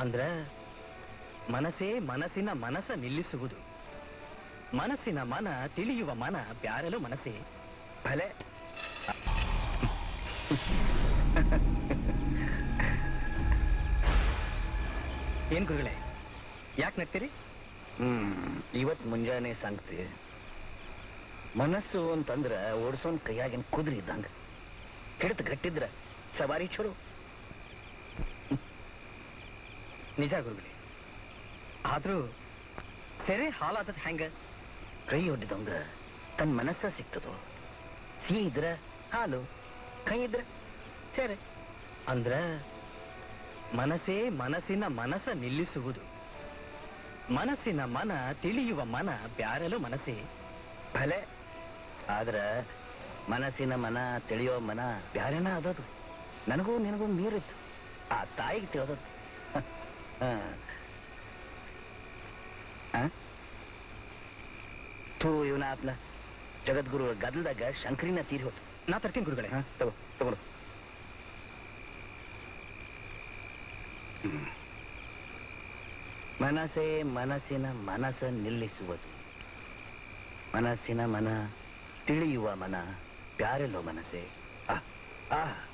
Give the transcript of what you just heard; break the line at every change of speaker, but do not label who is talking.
ಅಂದ್ರ ಮನಸ್ಸೇ ಮನಸ್ಸಿನ ಮನಸ್ಸ ನಿಲ್ಲಿಸುವುದು. ಮನಸ್ಸಿನ ಮನ ತಿಳಿಯುವ ಮನ ಬ್ಯಾರಲು ಮನಸ್ಸೇ.
ಭಲೆ.
ಏನ್ ಗುರುಗಳೇ, ಯಾಕೆ ನಗ್ತೀರಿ?
ಹ್ಮ್, ಇವತ್ ಮುಂಜಾನೆ ಸಂಗತಿ ಮನಸ್ಸು ಅಂತಂದ್ರ ಓಡಿಸೋನ್ ಕೈಯಾಗಿನ ಕುದುರೆ ಇದ್ದಂಗ. ಹಿಡಿದು ಗಟ್ಟಿದ್ರ ಸವಾರಿ ಚಲೋ
ನಿಜ ಗುರುಗಳೇ. ಆದ್ರೂ ಸೆರೆ ಹಾಲಾದ ಹೆಂಗ
ಕೈ ಒಡ್ಡಿದಂಗ ತನ್ನ ಮನಸ್ಸ ಸಿಗ್ತದೋ ಸಿಹಿ ಇದ್ರ ಹಾಲು, ಕೈ ಇದ್ರ
ಸೆರೆ. ಅಂದ್ರ ಮನಸ್ಸೇ ಮನಸ್ಸಿನ ಮನಸ್ಸ ನಿಲ್ಲಿಸುವುದು. ಮನಸ್ಸಿನ ಮನ ತಿಳಿಯುವ ಮನ ಬ್ಯಾರಲು ಮನಸ್ಸೇ.
ಭಲೆ. ಆದ್ರ ಮನಸ್ಸಿನ ಮನ ತಿಳಿಯೋ ಮನ ಬ್ಯಾರೇನ ಅದದು ನನಗೂ ನಿನಗೂ ಮೀರಿತ್ತು ಆ ತಾಯಿಗೆ ತಿಳಿದದ್ದು. ಥೂ ಇವನ ಆಪ್ಲ ಜಗದ್ಗುರು ಗದಲ್ದಾಗ ಶಂಕರಿನ ತೀರಿ ಹೋತು.
ನಾ ತರ್ತೀನಿ ಗುರುಗಳೇ.
ತಗೋ ತಗೊಳು ಹ್ಮ್. ಮನಸ್ಸೇ ಮನಸ್ಸಿನ ಮನಸ್ಸ ನಿಲ್ಲಿಸುವುದು. ಮನಸ್ಸಿನ ಮನ ತಿಳಿಯುವ ಮನ ಪ್ಯಾರೆಲ್ಲೋ ಮನಸ್ಸೇ. ಆ ಆ.